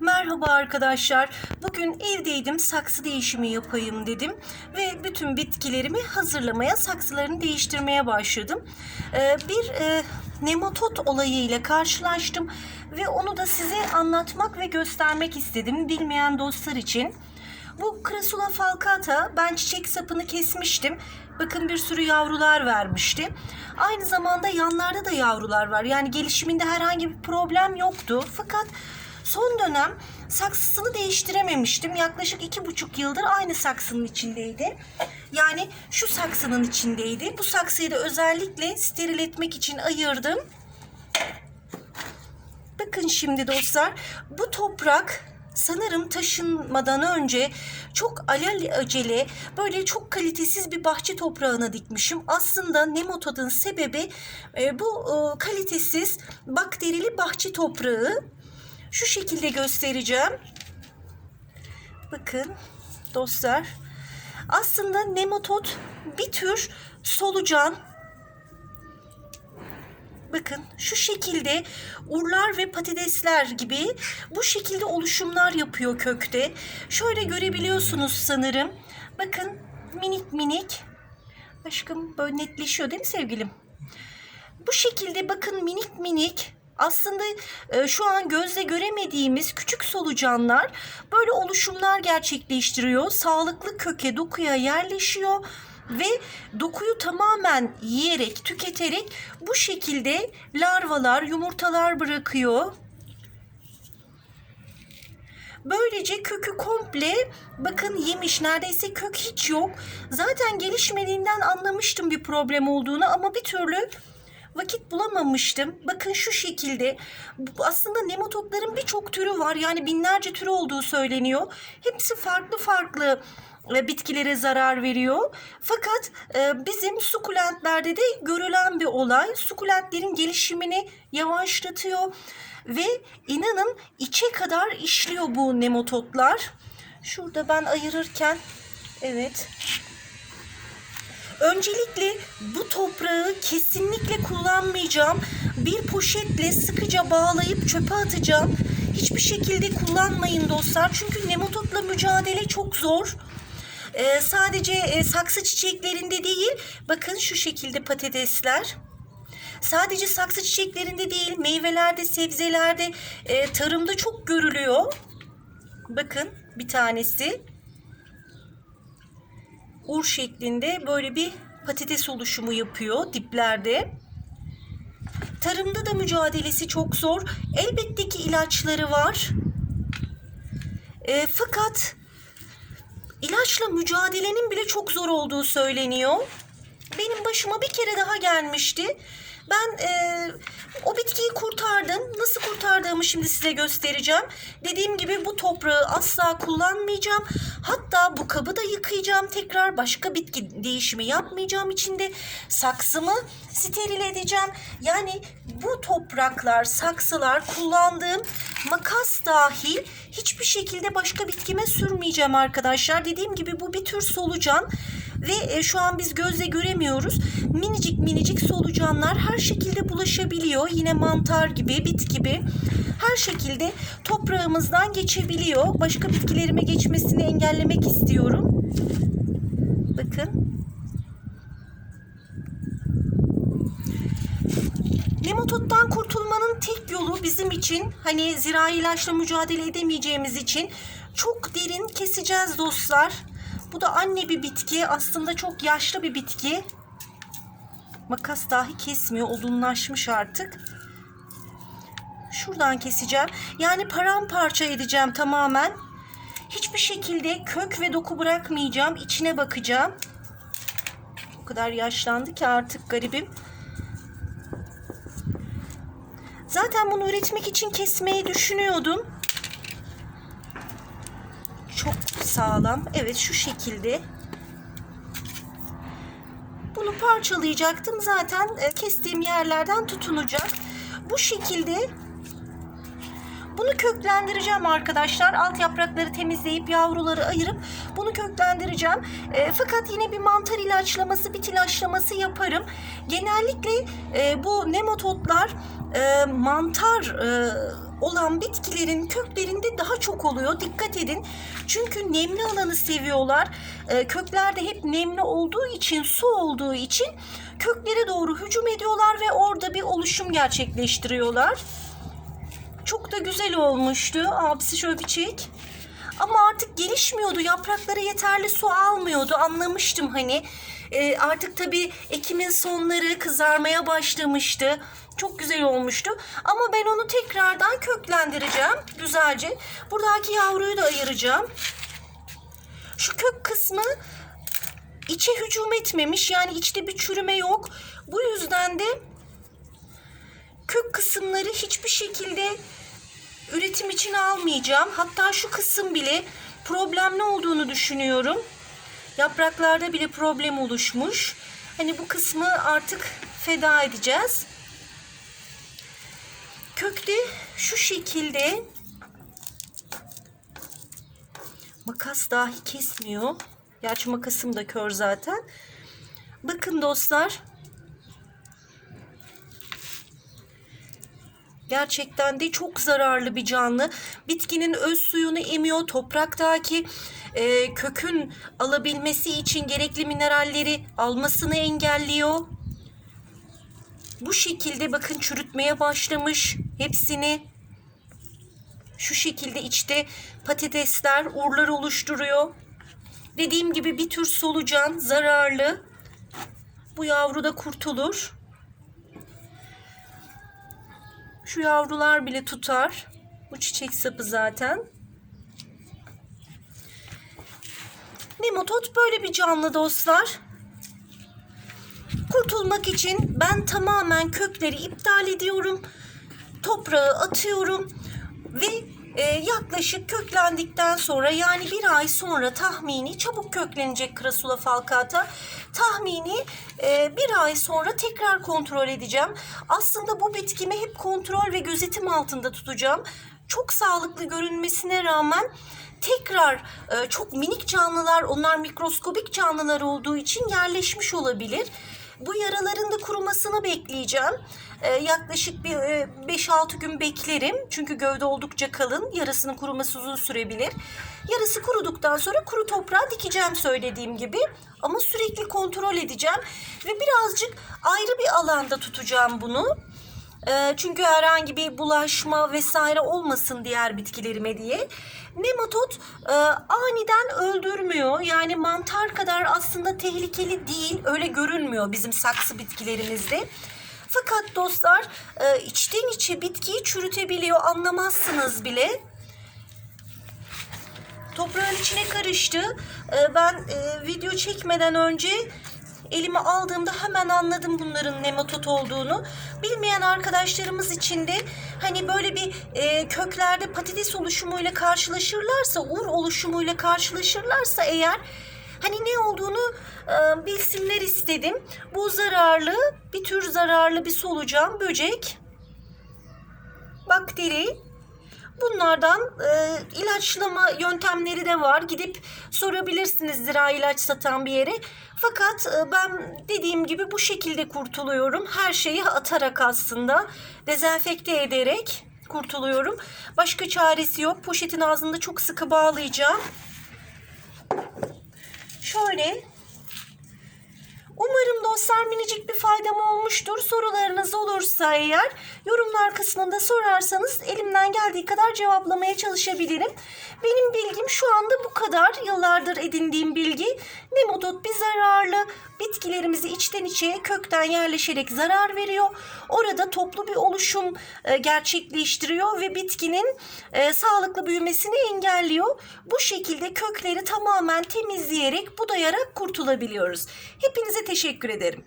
Merhaba arkadaşlar. Bugün evdeydim saksı değişimi yapayım dedim ve bütün bitkilerimi hazırlamaya, saksılarını değiştirmeye başladım. Ee, bir e, nematot olayıyla karşılaştım ve onu da size anlatmak ve göstermek istedim bilmeyen dostlar için. Bu Crassula falcata ben çiçek sapını kesmiştim. Bakın bir sürü yavrular vermişti. Aynı zamanda yanlarda da yavrular var. Yani gelişiminde herhangi bir problem yoktu. Fakat son dönem saksısını değiştirememiştim. Yaklaşık iki buçuk yıldır aynı saksının içindeydi. Yani şu saksının içindeydi. Bu saksıyı da özellikle steril etmek için ayırdım. Bakın şimdi dostlar bu toprak sanırım taşınmadan önce çok alel acele böyle çok kalitesiz bir bahçe toprağına dikmişim. Aslında nematodun sebebi e, bu e, kalitesiz bakterili bahçe toprağı. Şu şekilde göstereceğim. Bakın dostlar. Aslında nematod bir tür solucan Bakın şu şekilde urlar ve patatesler gibi bu şekilde oluşumlar yapıyor kökte. Şöyle görebiliyorsunuz sanırım. Bakın minik minik. Aşkım böyle netleşiyor değil mi sevgilim? Bu şekilde bakın minik minik aslında e, şu an gözle göremediğimiz küçük solucanlar böyle oluşumlar gerçekleştiriyor. Sağlıklı köke dokuya yerleşiyor ve dokuyu tamamen yiyerek, tüketerek bu şekilde larvalar, yumurtalar bırakıyor. Böylece kökü komple bakın yemiş neredeyse kök hiç yok. Zaten gelişmediğinden anlamıştım bir problem olduğunu ama bir türlü vakit bulamamıştım. Bakın şu şekilde aslında nematodların birçok türü var yani binlerce türü olduğu söyleniyor. Hepsi farklı farklı e, bitkilere zarar veriyor. Fakat e, bizim sukulentlerde de görülen bir olay. Sukulentlerin gelişimini yavaşlatıyor ve inanın içe kadar işliyor bu nematodlar. Şurada ben ayırırken evet Öncelikle bu toprağı kesinlikle kullanmayacağım. Bir poşetle sıkıca bağlayıp çöpe atacağım. Hiçbir şekilde kullanmayın dostlar. Çünkü nematodla mücadele çok zor. Ee, sadece e, saksı çiçeklerinde değil, bakın şu şekilde patatesler. Sadece saksı çiçeklerinde değil, meyvelerde, sebzelerde, e, tarımda çok görülüyor. Bakın bir tanesi ur şeklinde böyle bir patates oluşumu yapıyor diplerde. Tarımda da mücadelesi çok zor. Elbette ki ilaçları var. E, fakat ilaçla mücadelenin bile çok zor olduğu söyleniyor. Benim başıma bir kere daha gelmişti. Ben e, o bitkiyi kurtardım. Nasıl kurtardığımı şimdi size göstereceğim. Dediğim gibi bu toprağı asla kullanmayacağım. Hatta bu kabı da yıkayacağım. Tekrar başka bitki değişimi yapmayacağım içinde. Saksımı steril edeceğim. Yani bu topraklar, saksılar kullandığım makas dahil hiçbir şekilde başka bitkime sürmeyeceğim arkadaşlar. Dediğim gibi bu bir tür solucan ve e, şu an biz gözle göremiyoruz. Minicik minicik solucanlar her şekilde bulaşabiliyor. Yine mantar gibi, bit gibi her şekilde toprağımızdan geçebiliyor. Başka bitkilerime geçmesini engellemek istiyorum. Bakın. Nematoddan kurtulmanın tek yolu bizim için hani zirai ilaçla mücadele edemeyeceğimiz için çok derin keseceğiz dostlar. Bu da anne bir bitki. Aslında çok yaşlı bir bitki. Makas dahi kesmiyor. Odunlaşmış artık. Şuradan keseceğim. Yani paramparça edeceğim tamamen. Hiçbir şekilde kök ve doku bırakmayacağım. İçine bakacağım. O kadar yaşlandı ki artık garibim. Zaten bunu üretmek için kesmeyi düşünüyordum. Çok sağlam. Evet şu şekilde. Bunu parçalayacaktım. Zaten e, kestiğim yerlerden tutunacak. Bu şekilde bunu köklendireceğim arkadaşlar. Alt yaprakları temizleyip yavruları ayırıp bunu köklendireceğim. E, fakat yine bir mantar ilaçlaması, bit ilaçlaması yaparım. Genellikle e, bu nematodlar e, mantar e, olan bitkilerin köklerinde daha çok oluyor. Dikkat edin. Çünkü nemli alanı seviyorlar. Ee, kökler de hep nemli olduğu için, su olduğu için köklere doğru hücum ediyorlar ve orada bir oluşum gerçekleştiriyorlar. Çok da güzel olmuştu. Abisi şöyle bir çek. Ama artık gelişmiyordu. Yaprakları yeterli su almıyordu. Anlamıştım hani. Ee, artık tabii Ekim'in sonları kızarmaya başlamıştı. Çok güzel olmuştu. Ama ben onu tekrardan köklendireceğim. Güzelce. Buradaki yavruyu da ayıracağım. Şu kök kısmı içe hücum etmemiş. Yani içte bir çürüme yok. Bu yüzden de kök kısımları hiçbir şekilde üretim için almayacağım. Hatta şu kısım bile problemli olduğunu düşünüyorum. Yapraklarda bile problem oluşmuş. Hani bu kısmı artık feda edeceğiz. Kökte şu şekilde makas dahi kesmiyor. Gerçi makasım da kör zaten. Bakın dostlar. Gerçekten de çok zararlı bir canlı. Bitkinin öz suyunu emiyor. Topraktaki e, kökün alabilmesi için gerekli mineralleri almasını engelliyor. Bu şekilde bakın çürütmeye başlamış hepsini. Şu şekilde içte patatesler, urlar oluşturuyor. Dediğim gibi bir tür solucan, zararlı. Bu yavru da kurtulur. Şu yavrular bile tutar. Bu çiçek sapı zaten. Nematod böyle bir canlı dostlar. Kurtulmak için ben tamamen kökleri iptal ediyorum. Toprağı atıyorum ve e, yaklaşık köklendikten sonra yani bir ay sonra tahmini çabuk köklenecek Krasula falcata. Tahmini e, bir ay sonra tekrar kontrol edeceğim. Aslında bu bitkimi hep kontrol ve gözetim altında tutacağım. Çok sağlıklı görünmesine rağmen tekrar e, çok minik canlılar onlar mikroskobik canlılar olduğu için yerleşmiş olabilir. Bu yaraların da kurumasını bekleyeceğim. Ee, yaklaşık bir e, 5-6 gün beklerim. Çünkü gövde oldukça kalın. Yarısının kuruması uzun sürebilir. Yarısı kuruduktan sonra kuru toprağa dikeceğim söylediğim gibi. Ama sürekli kontrol edeceğim. Ve birazcık ayrı bir alanda tutacağım bunu. Ee, çünkü herhangi bir bulaşma vesaire olmasın diğer bitkilerime diye. Nematod e, aniden öldürmüyor. Yani mantar kadar aslında tehlikeli değil. Öyle görünmüyor bizim saksı bitkilerimizde. Fakat dostlar e, içten içe bitkiyi çürütebiliyor. Anlamazsınız bile. Toprağın içine karıştı. Ee, ben e, video çekmeden önce elime aldığımda hemen anladım bunların nematot olduğunu. Bilmeyen arkadaşlarımız için de hani böyle bir e, köklerde patates oluşumuyla karşılaşırlarsa, ur oluşumuyla karşılaşırlarsa eğer hani ne olduğunu e, bilsinler istedim. Bu zararlı, bir tür zararlı bir solucan, böcek, bakteri. Bunlardan e, ilaçlama yöntemleri de var. Gidip sorabilirsiniz zira ilaç satan bir yere. Fakat e, ben dediğim gibi bu şekilde kurtuluyorum. Her şeyi atarak aslında dezenfekte ederek kurtuluyorum. Başka çaresi yok. Poşetin ağzında çok sıkı bağlayacağım. Şöyle minicik bir faydam olmuştur. Sorularınız olursa eğer yorumlar kısmında sorarsanız elimden geldiği kadar cevaplamaya çalışabilirim. Benim bilgim şu anda bu kadar. Yıllardır edindiğim bilgi. Nemodot bir zararlı. Bitkilerimizi içten içe kökten yerleşerek zarar veriyor. Orada toplu bir oluşum e, gerçekleştiriyor ve bitkinin e, sağlıklı büyümesini engelliyor. Bu şekilde kökleri tamamen temizleyerek budayarak kurtulabiliyoruz. Hepinize teşekkür ederim.